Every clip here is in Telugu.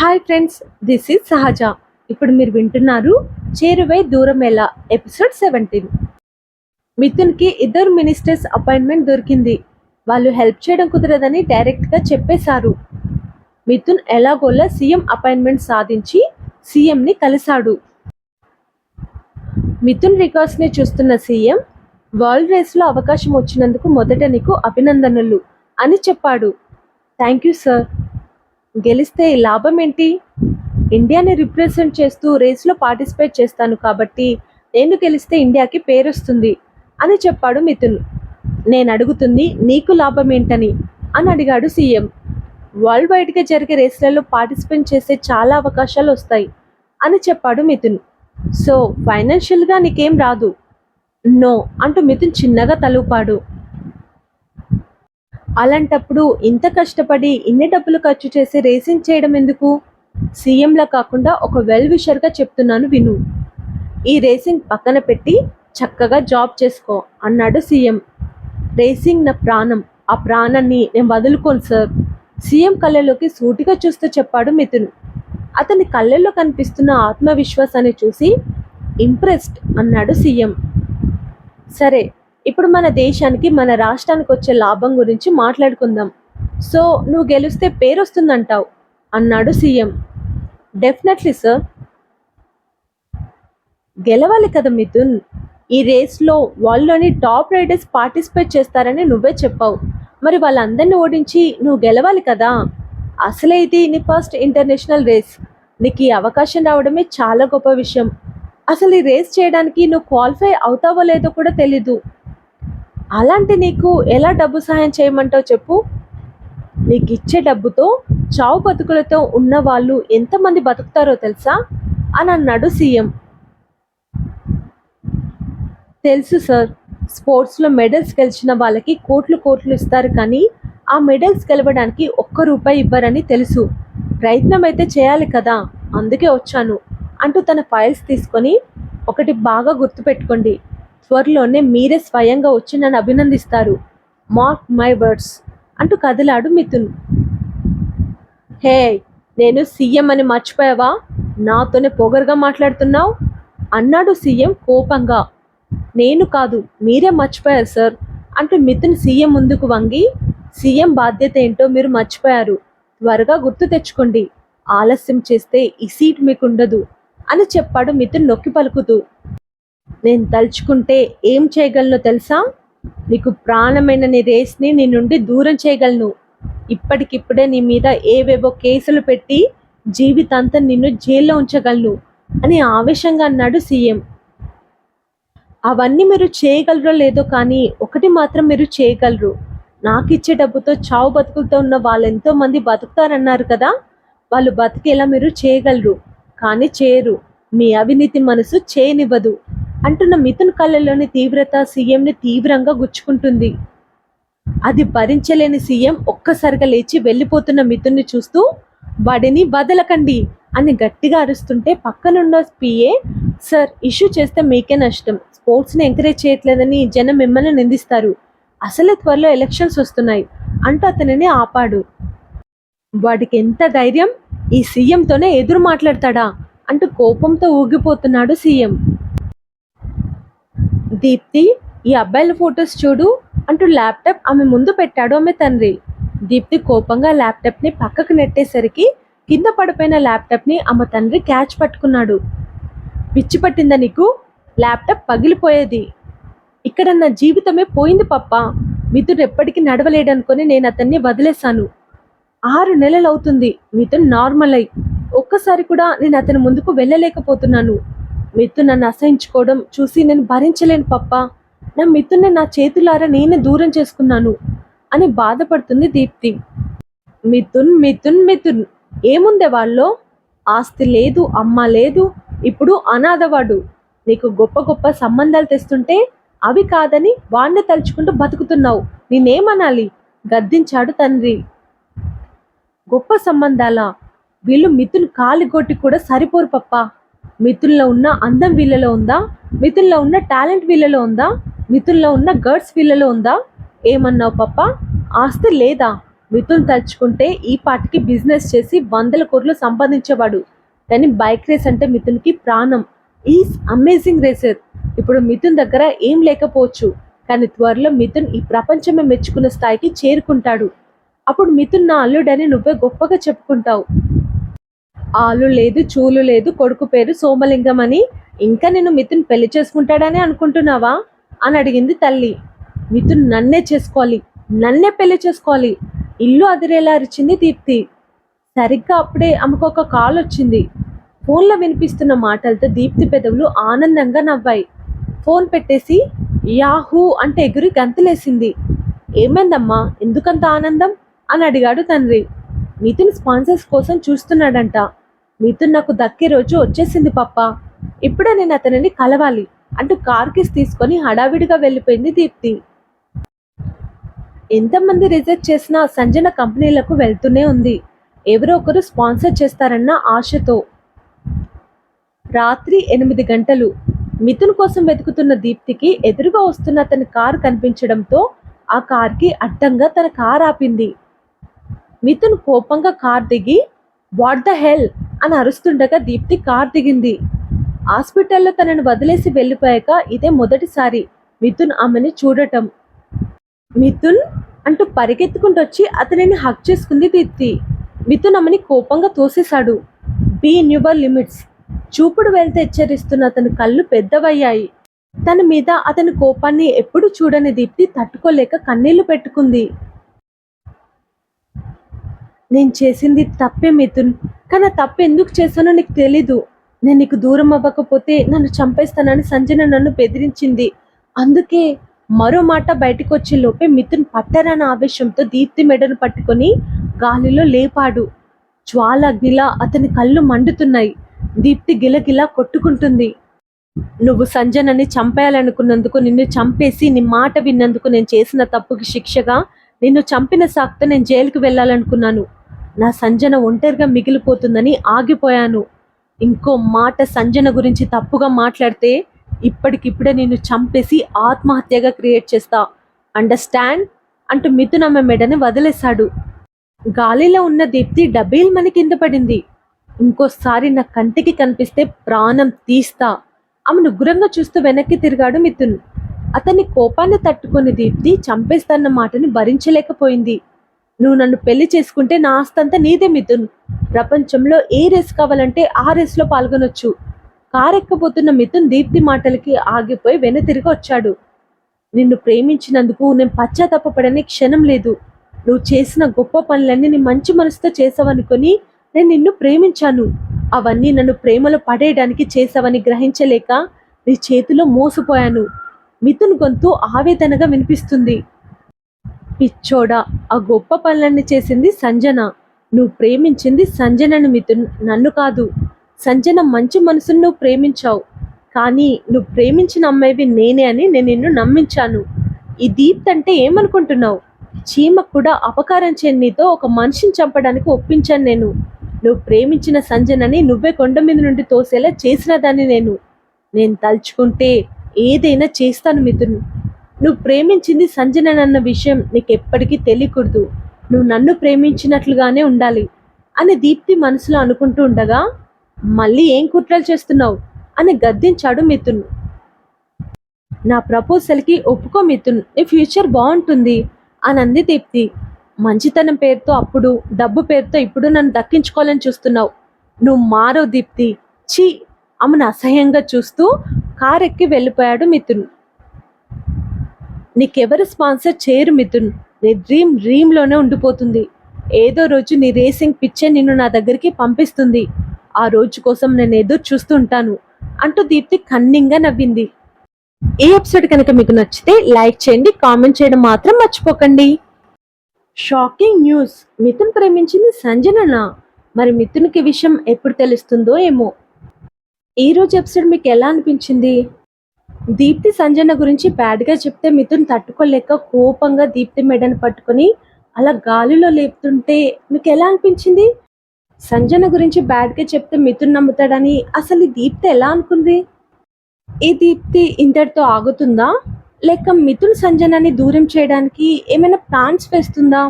హాయ్ ఫ్రెండ్స్ దిస్ ఈజ్ సహజ ఇప్పుడు మీరు వింటున్నారు చేరువై దూరం ఎలా ఎపిసోడ్ సెవెంటీన్ మిథున్కి ఇద్దరు మినిస్టర్స్ అపాయింట్మెంట్ దొరికింది. వాళ్ళు హెల్ప్ చేయడం కుదరదని డైరెక్ట్గా చెప్పేశారు. మిథున్ ఎలాగోలా సీఎం అపాయింట్మెంట్ సాధించి సీఎంని కలిశాడు. మిథున్ రికార్డ్స్ని చూస్తున్న సీఎం వరల్డ్ రేస్లో అవకాశం వచ్చినందుకు మొదట నీకు అభినందనలు అని చెప్పాడు. థ్యాంక్ యూ సార్ గెలిస్తే లాభం ఏంటి? ఇండియాని రిప్రజెంట్ చేస్తూ రేస్లో పార్టిసిపేట్ చేస్తాను కాబట్టి నేను గెలిస్తే ఇండియాకి పేరు వస్తుంది అని చెప్పాడు మిథున్. నేను అడుగుతుంది నీకు లాభం ఏంటని? అని అడిగాడు సీఎం. వరల్డ్ వైడ్గా జరిగే రేస్లలో పార్టిసిపేట్ చేసే చాలా అవకాశాలు వస్తాయి అని చెప్పాడు మిథున్. సో ఫైనాన్షియల్గా నీకేం రాదు? నో అంటూ మిథున్ చిన్నగా తలుపాడు. అలాంటప్పుడు ఇంత కష్టపడి ఇన్ని డబ్బులు ఖర్చు చేసి రేసింగ్ చేయడం ఎందుకు? సీఎంలా కాకుండా ఒక వెల్ విషర్గా చెప్తున్నాను విను. ఈ రేసింగ్ పక్కన పెట్టి చక్కగా జాబ్ చేసుకో అన్నాడు సీఎం. రేసింగ్ నా ప్రాణం ఆ ప్రాణాన్ని నేను వదులుకోను సార్. సీఎం కళ్ళలోకి సూటిగా చూస్తూ చెప్పాడు మిథున్. అతని కళ్ళల్లో కనిపిస్తున్న ఆత్మవిశ్వాసాన్ని చూసి ఇంప్రెస్డ్ అన్నాడు సీఎం. సరే ఇప్పుడు మన దేశానికి మన రాష్ట్రానికి వచ్చే లాభం గురించి మాట్లాడుకుందాం. సో నువ్వు గెలిస్తే పేరు వస్తుందంటావు అన్నాడు సీఎం. డెఫినెట్లీ సార్ గెలవాలి కదా మిథున్. ఈ రేస్లో వాళ్ళలోని టాప్ రైడర్స్ పార్టిసిపేట్ చేస్తారని నువ్వే చెప్పావు. మరి వాళ్ళందరినీ ఓడించి నువ్వు గెలవాలి కదా? అసలే ఇది నీ ఫస్ట్ ఇంటర్నేషనల్ రేస్. నీకు ఈ అవకాశం రావడమే చాలా గొప్ప విషయం. అసలు ఈ రేస్ చేయడానికి నువ్వు క్వాలిఫై అవుతావో లేదో కూడా తెలీదు. అలాంటి నీకు ఎలా డబ్బు సహాయం చేయమంటావు చెప్పు? నీకు ఇచ్చే డబ్బుతో చావు బతుకులతో ఉన్న వాళ్ళు ఎంతమంది బతుకుతారో తెలుసా? అని అన్నాడు సీఎం. తెలుసు సార్ స్పోర్ట్స్లో మెడల్స్ గెలిచిన వాళ్ళకి కోట్లు కోట్లు ఇస్తారు కానీ ఆ మెడల్స్ గెలవడానికి ఒక్క రూపాయి ఇవ్వరని తెలుసు. ప్రయత్నం అయితే చేయాలి కదా అందుకే వచ్చాను. అంటూ తన ఫైల్స్ తీసుకొని ఒకటి బాగా గుర్తుపెట్టుకోండి. త్వరలోనే మీరే స్వయంగా వచ్చి నన్ను అభినందిస్తారు. మార్క్ మై వర్డ్స్ అంటూ కదిలాడు మిథున్. హే నేను సీఎం అని మర్చిపోయావా? నాతోనే పొగరుగా మాట్లాడుతున్నావు? అన్నాడు సీఎం కోపంగా. నేను కాదు మీరే మర్చిపోయారు సార్ అంటూ మిథున్ సీఎం ముందుకు వంగి సీఎం బాధ్యత ఏంటో మీరు మర్చిపోయారు. త్వరగా గుర్తు తెచ్చుకోండి ఆలస్యం చేస్తే ఈ సీట్ మీకు ఉండదు అని చెప్పాడు మిథున్ నొక్కి పలుకుతూ. నేను తలుచుకుంటే ఏం చేయగలను తెలుసా? నీకు ప్రాణమైన నీ రేస్ని నీ నుండి దూరం చేయగలను. ఇప్పటికిప్పుడే నీ మీద ఏవేవో కేసులు పెట్టి జీవితాంతం నిన్ను జైల్లో ఉంచగలను అని ఆవేశంగా అన్నాడు సీఎం. అవన్నీ మీరు చేయగలరో లేదో కానీ ఒకటి మాత్రం మీరు చేయగలరు. నాకు ఇచ్చే డబ్బుతో చావు బతుకులతో ఉన్న వాళ్ళు ఎంతో మంది బతుకుతారన్నారు కదా? వాళ్ళు బతికేలా మీరు చేయగలరు. కానీ చేయరు. మీ అవినీతి మనసు చేయనివ్వదు. అంటున్న మిథున్ కళ్ళలోని తీవ్రత సీఎంని తీవ్రంగా గుచ్చుకుంటుంది. అది భరించలేని సీఎం ఒక్కసారిగా లేచి వెళ్ళిపోతున్న మిథున్ని చూస్తూ వాడిని వదలకండి అని గట్టిగా అరుస్తుంటే పక్కనున్న పిఏ సార్ ఇష్యూ చేస్తే మీకే నష్టం. స్పోర్ట్స్ని ఎంకరేజ్ చేయట్లేదని జనం మిమ్మల్ని నిందిస్తారు. అసలే త్వరలో ఎలక్షన్స్ వస్తున్నాయి. అంటూ అతనిని ఆపాడు. వాడికి ఎంత ధైర్యం? ఈ సీఎంతోనే ఎదురు మాట్లాడతాడా? అంటూ కోపంతో ఊగిపోతున్నాడు సీఎం. దీప్తి ఈ అబ్బాయిల ఫొటోస్ చూడు అంటూ ల్యాప్టాప్ ఆమె ముందు పెట్టాడు ఆమె తండ్రి. దీప్తి కోపంగా ల్యాప్టాప్ని పక్కకు నెట్టేసరికి కింద పడిపోయిన ల్యాప్టాప్ని ఆమె తండ్రి క్యాచ్ పట్టుకున్నాడు. పిచ్చి పట్టిందా నీకు? ల్యాప్టాప్ పగిలిపోయేది. ఇక్కడ నా జీవితమే పోయింది పప్ప. మిథున్ ఎప్పటికీ నడవలేడనుకొని నేను అతన్ని వదిలేశాను. ఆరు నెలలు అవుతుంది మిథున్ నార్మల్ అయి. ఒక్కసారి కూడా నేను అతని ముందుకు వెళ్ళలేకపోతున్నాను. మిత్తు నన్ను అసహించుకోవడం చూసి నేను భరించలేను పప్ప. నా మిథున్ని నా చేతులారా నేనే దూరం చేసుకున్నాను అని బాధపడుతుంది దీప్తి. మిథున్ మిథున్ మిథున్ ఏముందే వాళ్ళు? ఆస్తి లేదు అమ్మ లేదు ఇప్పుడు అనాథవాడు. నీకు గొప్ప గొప్ప సంబంధాలు తెస్తుంటే అవి కాదని వాణ్ణి తలుచుకుంటూ బతుకుతున్నావు. నేనేమనాలి? గద్దించాడు తండ్రి. గొప్ప సంబంధాలా? వీళ్ళు మిథున్ కాలిగొట్టి కూడా సరిపోరు పప్ప. మిథున్లో ఉన్న అందం వీళ్ళలో ఉందా? మిథున్లో ఉన్న టాలెంట్ వీళ్ళలో ఉందా? మిథున్లో ఉన్న గర్డ్స్ వీళ్ళలో ఉందా? ఏమన్నావు పప్ప? ఆస్తి లేదా? మిథున్ తలుచుకుంటే ఈ పాటికి బిజినెస్ చేసి వందల కోట్లు సంపాదించేవాడు. కానీ బైక్ రేస్ అంటే మిథున్కి ప్రాణం. Is amazing racer. ఇప్పుడు మిథున్ దగ్గర ఏం లేకపోవచ్చు. కానీ త్వరలో మిథున్ ఈ ప్రపంచమే మెచ్చుకున్న స్థాయికి చేరుకుంటాడు. అప్పుడు మిథున్ నా అల్లుడని నువ్వే గొప్పగా చెప్పుకుంటావు. ఆలు లేదు చూలు లేదు కొడుకు పేరు సోమలింగం అని. ఇంకా నేను మిథున్ పెళ్ళి చేసుకుంటాడని అనుకుంటున్నావా? అని అడిగింది తల్లి. మిథున్ నన్నే చేసుకోవాలి నన్నే పెళ్ళి చేసుకోవాలి. ఇల్లు అదిరేలా అరిచింది దీప్తి. సరిగ్గా అప్పుడే ఆమెకు ఒక కాల్ వచ్చింది. ఫోన్లో వినిపిస్తున్న మాటలతో దీప్తి పెదవులు ఆనందంగా నవ్వాయి. ఫోన్ పెట్టేసి యాహూ అంటే ఎగురి గంతులేసింది. ఏమైందమ్మా? ఎందుకంత ఆనందం? అని అడిగాడు తండ్రి. మిథున్ స్పాన్సర్స్ కోసం చూస్తున్నాడంట. మిథున్ నాకు దక్కే రోజు వచ్చేసింది పప్ప ఇప్పుడే నేను అతనిని కలవాలి అంటూ కార్కిస్ తీసుకొని హడావిడిగా వెళ్ళిపోయింది దీప్తి. ఎంతమంది రిజెక్ట్ చేసినా సంజన కంపెనీలకు వెళ్తూనే ఉంది. ఎవరో ఒకరు స్పాన్సర్ చేస్తారన్న ఆశతో. రాత్రి ఎనిమిది గంటలు. మిథున్ కోసం వెతుకుతున్న దీప్తికి ఎదురుగా వస్తున్న అతని కారు కనిపించడంతో ఆ కార్కి అడ్డంగా తన కార్ ఆపింది. మిథున్ కోపంగా కార్ దిగి వాట్ ద హెల్? అని అరుస్తుండగా దీప్తి కార్ దిగింది. హాస్పిటల్లో తనను వదిలేసి వెళ్ళిపోయాక ఇదే మొదటిసారి మిథున్ ఆమెని చూడటం. మిథున్ అంటూ పరిగెత్తుకుంటూ వచ్చి అతనిని హక్ చేసుకుంది దీప్తి. మిథున్ ఆమెని కోపంగా తోసేశాడు. Be in your limits. చూపుడు వెళ్తే హెచ్చరిస్తున్న అతని కళ్ళు పెద్దవయ్యాయి. తన మీద అతని కోపాన్ని ఎప్పుడు చూడని దీప్తి తట్టుకోలేక కన్నీళ్ళు పెట్టుకుంది. నేను చేసింది తప్పే మిథున్. కానీ ఆ తప్పు ఎందుకు చేశానో నీకు తెలీదు. నేను నీకు దూరం అవ్వకపోతే నన్ను చంపేస్తానని సంజన నన్ను బెదిరించింది. అందుకే మరో మాట బయటకు వచ్చే లోపే మిథున్ పట్టరాని ఆవేశంతో దీప్తి మెడను పట్టుకొని గాలిలో లేపాడు. జ్వాల అగ్నిలా అతని కళ్ళు మండుతున్నాయి. దీప్తి గిలగిలా కొట్టుకుంటుంది. నువ్వు సంజనని చంపేయాలనుకున్నందుకు నిన్ను చంపేసి నీ మాట విన్నందుకు నేను చేసిన తప్పుకి శిక్షగా నిన్ను చంపిన సాక్తో నేను జైలుకు వెళ్ళాలనుకున్నాను. నా సంజన ఒంటరిగా మిగిలిపోతుందని ఆగిపోయాను. ఇంకో మాట సంజన గురించి తప్పుగా మాట్లాడితే ఇప్పటికిప్పుడే నేను చంపేసి ఆత్మహత్యగా క్రియేట్ చేస్తా. అండర్స్టాండ్? అంటూ మిథున్ ఆమె మెడని వదిలేశాడు. గాలిలో ఉన్న దీప్తి డబీల్ మన కింద పడింది. ఇంకోసారి నా కంటికి కనిపిస్తే ప్రాణం తీస్తా. ఆమెను ఉగ్రంగా చూస్తూ వెనక్కి తిరిగాడు మిథున్. అతని కోపాన్ని తట్టుకుని దీప్తి చంపేస్తాన్న మాటని భరించలేకపోయింది. నువ్వు నన్ను పెళ్ళి చేసుకుంటే నా ఆస్తంతా నీదే మిథున్ ప్రపంచంలో ఏ రేస్ కావాలంటే ఆ రేస్లో పాల్గొనొచ్చు. కారెక్కబోతున్న మిథున్ దీప్తి మాటలకి ఆగిపోయి వెనుతిరిగి వచ్చాడు. నిన్ను ప్రేమించినందుకు నేను పశ్చాత్తాపడని క్షణం లేదు. నువ్వు చేసిన గొప్ప పనులన్నీ నీ మంచి మనసుతో చేసావనుకొని నేను నిన్ను ప్రేమించాను. అవన్నీ నన్ను ప్రేమలో పడేయడానికి చేసావని గ్రహించలేక నీ చేతిలో మోసపోయాను. మిథున్ గొంతు ఆవేదనగా వినిపిస్తుంది. పిచ్చోడా. ఆ గొప్ప పనులన్నీ చేసింది సంజన. నువ్వు ప్రేమించింది సంజనను మిథున్ నన్ను కాదు. సంజన మంచి మనసును నువ్వు ప్రేమించావు. కానీ నువ్వు ప్రేమించిన అమ్మాయివి నేనే అని నేను నిన్ను నమ్మించాను. ఈ దీప్త్ అంటే ఏమనుకుంటున్నావు? చీమ కూడా అపకారం చేయని నీతో ఒక మనిషిని చంపడానికి ఒప్పించాను నేను. నువ్వు ప్రేమించిన సంజనని నువ్వే కొండ మీద నుండి తోసేలా చేసిన దాన్ని నేను. నేను తలుచుకుంటే ఏదైనా చేస్తాను మిథున్. నువ్వు ప్రేమించింది సంజననన్న విషయం నీకు ఎప్పటికీ తెలియకూడదు. నువ్వు నన్ను ప్రేమించినట్లుగానే ఉండాలి అని దీప్తి మనసులో అనుకుంటూ ఉండగా మళ్ళీ ఏం కుట్రలు చేస్తున్నావు? అని గద్దించాడు మిథున్. నా ప్రపోజల్కి ఒప్పుకో మిథున్ నీ ఫ్యూచర్ బాగుంటుంది అని అంది దీప్తి. మంచితనం పేరుతో అప్పుడు డబ్బు పేరుతో ఇప్పుడు నన్ను దక్కించుకోవాలని చూస్తున్నావు. నువ్వు మారో దీప్తి. ఛీ! ఆమెను అసహ్యంగా చూస్తూ కారెక్కి ఎక్కి వెళ్ళిపోయాడు మిథున్. నీకెవరు స్పాన్సర్ చేయరు మిథున్. నీ డ్రీమ్ డ్రీమ్లోనే ఉండిపోతుంది. ఏదో రోజు నీ రేసింగ్ పిచ్చే నిన్ను నా దగ్గరికి పంపిస్తుంది. ఆ రోజు కోసం నేను ఎదురు చూస్తూ ఉంటాను. అంటూ దీప్తి కన్నింగా నవ్వింది. ఈ ఎపిసోడ్ కనుక మీకు నచ్చితే లైక్ చేయండి కామెంట్ చేయడం మాత్రం మర్చిపోకండి. Shocking news. మిథున్ ప్రేమించింది సంజననా? మరి మిథున్కి విషయం ఎప్పుడు తెలుస్తుందో ఏమో. ఈ రోజు ఎపిసోడ్ మీకు ఎలా అనిపించింది? దీప్తి సంజన గురించి బ్యాడ్గా చెప్తే మిథున్ తట్టుకోలేక కోపంగా దీప్తి మెడను పట్టుకొని అలా గాలిలో లేపుతుంటే మీకు ఎలా అనిపించింది? సంజన గురించి బ్యాడ్గా చెప్తే మిథున్ నమ్ముతాడని అసలు ఈ దీప్తి ఎలా అనుకుంది? ఈ దీప్తి ఇంతటితో ఆగుతుందా? లేక మిథున్ సంజనని దూరం చేయడానికి ఏమైనా ప్లాన్స్ వేస్తుందా?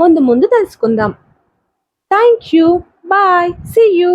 ముందు ముందు తెలుసుకుందాం. Thank you bye see you